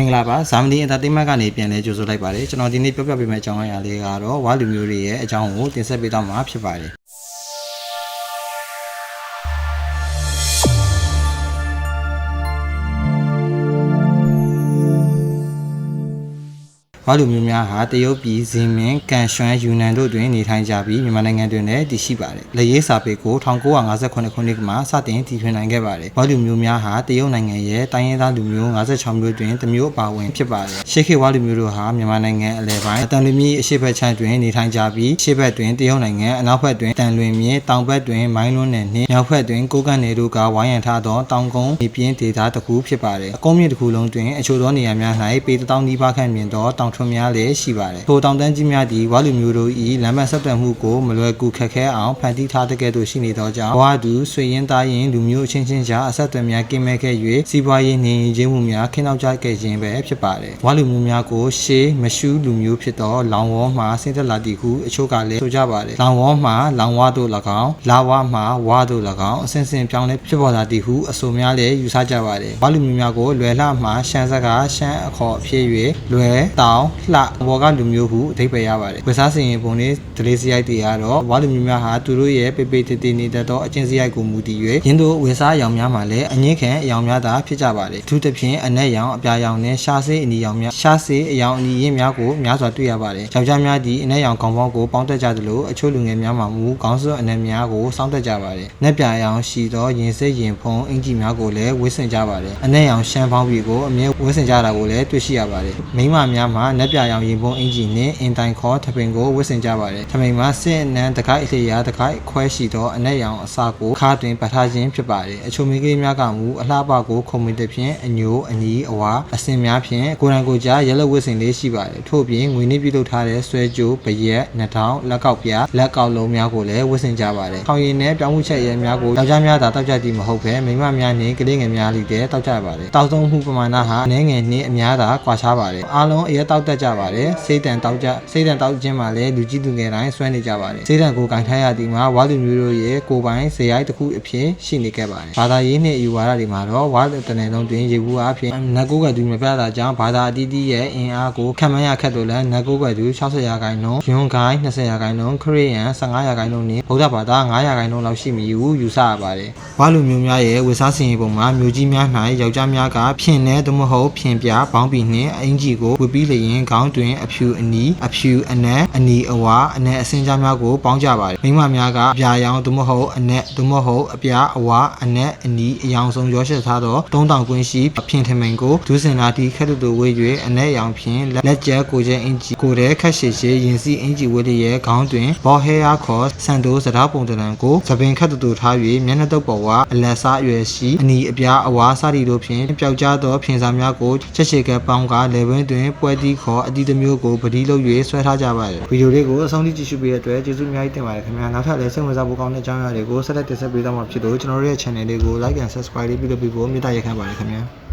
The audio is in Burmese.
မင်္ဂလာပါဇာမနီအင်တာတိမတ်ကနေပြန်လဲကြိုဆိုလိုက်ပါတယ်ကျွန်တော်ဒီနေ့ပြောပြပေးမယ့်အကြောင်းအရာလေးကတော့ဝါလူမျိုးတွေရဲ့အကြောင်းကိုတင်ဆက်ပေးတော့မှာဖြစ်ပါတယ် ဝါလူမျိုးများဟာတရုတ်ပြည်ဇင်မင်ကန်ရွှမ်ယူနန်တို့တွင်နေထိုင်ကြပြီးမြန်မာနိုင်ငံတွင်လည်းတည်ရှိပါတယ်။လက်ရေးစာပေကို1958ခုနှစ်မှာစတင်တည်ထွင်နိုင်ခဲ့ပါတယ်။ဝါလူမျိုးများဟာတရုတ်နိုင်ငံရဲ့တိုင်းရင်းသားလူမျိုး56မျိုးတွင်တစ်မျိုးအပါအဝင်ဖြစ်ပါတယ်။ရှေးခေတ်ဝါလူမျိုးတို့ဟာမြန်မာနိုင်ငံအလယ်ပိုင်းတန်လွင်မြစ်အရှေ့ဘက်ခြမ်းတွင်နေထိုင်ကြပြီးရှေ့ဘက်တွင်တရုတ်နိုင်ငံအနောက်ဘက်တွင်တန်လွင်မြစ်တောင်ဘက်တွင်မိုင်းလွန်းနယ်နှင့်မြောက်ဘက်တွင်ကိုကန့်နယ်တို့ကဝိုင်းရံထားသောတောင်ကုန်းမြေပြင်းဒေသတစ်ခုဖြစ်ပါတယ်။အကုန်းမြင့်တစ်ခုလုံးတွင်အချို့သောနေရာများ၌ပေတစ်တောင်းနီးပါးခန့်မြင့်သောတောင်ထွန်းများလည်းရှိပါတယ်။ထိုတောင်တန်းကြီးများသည်ဝါလူမျိုးတို့၏လမ်းမဆက်သွယ်မှုကိုမလွယ်ကူခက်ခဲအောင်ဖန်တီးထားတဲ့ကဲ့သို့ရှိနေသောကြောင့်ဝါဒူဆွေရင်သားရင်လူမျိုးအချင်းချင်းကြားအဆက်အသွယ်များကင်းမဲ့ခဲ့၍စီးပွားရေးနှင့်ရင်းချင်းမှုများခင်းနောက်ကျခဲ့ခြင်းပဲဖြစ်ပါတယ်။ဝါလူမျိုးများကိုရှေးမရှူးလူမျိုးဖြစ်သောလောင်ဝေါမှဆင်းသက်လာသည်ဟုအချို့ကလည်းဆိုကြပါတယ်။လောင်ဝေါမှလောင်ဝါတို့၎င်းလာဝါမှဝါတို့၎င်းအစဉ်စဉ်ပြောင်းလဲဖြစ်ပေါ်လာသည်ဟုအဆိုများလည်းယူဆကြပါတယ်။ဝါလူမျိုးများကိုလွယ်လှမှရှမ်းစကားရှမ်းအခေါ်အဖြစ်၍လွယ်တောင်လှဘောကလူမျိုးဟုအဓိပ္ပာယ်ရပါတယ်။ဝေစားစင်ရင်ပုံလေးဒလေးစရိုက်တွေကတော့ဝါလူမျိုးများဟာသူတို့ရဲ့ပေပေတေတေနေတတ်သောအချင်းစရိုက်ကိုမူတည်၍ရင်းတို့ဝေစားအယောင်များမှာလည်းအငင်းခံအယောင်များသာဖြစ်ကြပါတယ်။အထူးသဖြင့်အနက်ရောင်အပြာရောင်နဲ့ရှားစေးအနီရောင်များရှားစေးအယောင်အနီရင်းများကိုများစွာတွေ့ရပါတယ်။ယောက်ျားများဒီအနက်ရောင်ခေါင်းပေါင်းကိုပေါင်းတက်ကြသလိုအချို့လူငယ်များမှာမူခေါင်းစွပ်အနက်များကိုစောင့်တက်ကြပါတယ်။နက်ပြာရောင်ရှိသောရင်စိတ်ရင်ဖုံးအင်ကြီးများကိုလည်းဝှက်ဆင်ကြပါတယ်။အနက်ရောင်ရှမ်းပေါင်းပြီကိုအမြဲဝှက်ဆင်ကြတာကိုလည်းတွေ့ရှိရပါတယ်။မိန်းမများမှာနက်ပြာရောင်ရင်ဖုံးအင်ကြီးနဲ့အင်တိုင်ခေါ်ထပင်ကိုဝှက်ဆင်ကြပါတယ်။ထပင်မှာစစ်အနံတကိုက်အလျာတကိုက်ခွဲရှိသောအနက်ရောင်အစာကိုခါတွင်ပတ်ထားခြင်းဖြစ်ပါတယ်။အချိုမိန်းကလေးများကမူအလှပကိုခုံမင်တဲ့ဖြင့်အညိုအညီအဝါအစင်များဖြင့်ကိုယ်တိုင်ကိုယ်ကြားရဲလက်ဝှက်ဆင်လေးရှိပါတယ်။ထို့ပြင်ငွေနည်းပြုလုပ်ထားတဲ့ဆွဲကြိုးပရက်နှထောင်လက်ကောက်ပြလက်ကောက်လုံးများကိုလည်းဝှက်ဆင်ကြပါတယ်။ခေါင်ရည်နဲ့ပြောင်းမှုချက်ရဲများကိုယောက်ျားများသာတောက်ကြသည်မဟုတ်ဘဲမိန်းမများနဲ့ကလေးငယ်များလိတဲ့တောက်ကြပါတယ်။တောက်သုံးမှုပမာဏဟာအနည်းငယ်နှင့်အများသာကွာခြားပါတယ်။အားလုံးအရဲတောက်တတ်ကြပါတယ်။စိတ်တန်တောက်ကြစိတ်တန်တောက်ခြင်းမှာလည်းလူကြီးသူငယ်တိုင်းဆွဲနေကြပါတယ်။စိတ်တန်ကိုကင်ထားရသည်မှာဝါလူမျိုးတို့ရဲ့ကိုယ်ပိုင်ဇေယိုက်တစ်ခုအဖြစ်ရှိနေခဲ့ပါတယ်။ဘာသာရေးနှင့်အယူဝါဒတွေမှာတော့ဝါတနယ်လုံးတွင်ရေဘူးအားဖြင့်နတ်ကိုယ်ကသူမပြတာကြောင့်ဘာသာအသီးသီးရဲ့အင်အားကိုခံမရခက်လို့လည်းနတ်ကိုယ်ကသူ60ရာခိုင်နှုန်းယွန်ဂိုင်း20ရာခိုင်နှုန်းခရစ်ယာန်15ရာခိုင်နှုန်းနဲ့ဗုဒ္ဓဘာသာ9ရာခိုင်နှုန်းလောက်ရှိမည်ဟုယူဆရပါတယ်။ဝါလူမျိုးများရဲ့ဝေစားစင်ရေးပုံမှာမျိုးကြီးများ၌ယောက်ျားများကဖြင့်နဲ့သို့မဟုတ်ဖြင့်ပြဘောင်းပီနှင့်အင်ကြီးကိုဝတ်ပြီးလျင်ခေါင်းတွင်အဖြူအနီအဖြူအနက်အနီအဝါအနက်အစင်ကြားများကိုပေါင်းကြပါတယ်။မိန်းမများကအပြာရောင်သို့မဟုတ်အနက်သို့မဟုတ်အပြာအဝါအနက်အနီအယောင်ဆုံးရောရှက်ထားသောသုံးတောင်ကွင်းရှိဖြင့်ထမင်ကိုဒုစင်နာတီခက်တူတူဝေး၍အနက်ရောင်ဖြင့်လက်ကျက်ကိုကျဲအင်ကြီးကိုတဲ့ခက်ရှည်ရှည်ရင်စီအင်ကြီးဝေးလျက်ခေါင်းတွင်ဘောဟဲယာခေါ်ဆန်တိုးစတားပုံတံကိုသပင်ခက်တူတူထား၍မျက်နှာတုပ်ပေါ်ကအလက်စားအရွယ်ရှိအနီအပြာအဝါစသည်တို့ဖြင့်ပျောက်ကြားသောဖြင်စာများကိုချက်ချေကပေါင်းကလေဝင်းတွင်ပွဲတီးခေါ်အတီးတစ်မျိုးကိုပတိလုပ်၍ဆွဲထားကြပါတယ်ဗီဒီယိုလေးကိုအဆုံးထိကြည့်ရှုပေးတဲ့အတွက်ကျေးဇူးအများကြီးတင်ပါတယ်ခင်ဗျာနောက်ထပ်လည်းစိတ်ဝင်စားဖို့ကောင်းတဲ့အကြောင်းအရာတွေကိုဆက်လက်တင်ဆက်ပေးသွားမှာဖြစ်လို့ကျွန်တော်တို့ရဲ့ channel လေးကို like and subscribe လေးပြုလုပ်ပြီးဖို့မေတ္တာရက်ခံပါတယ်ခင်ဗျာ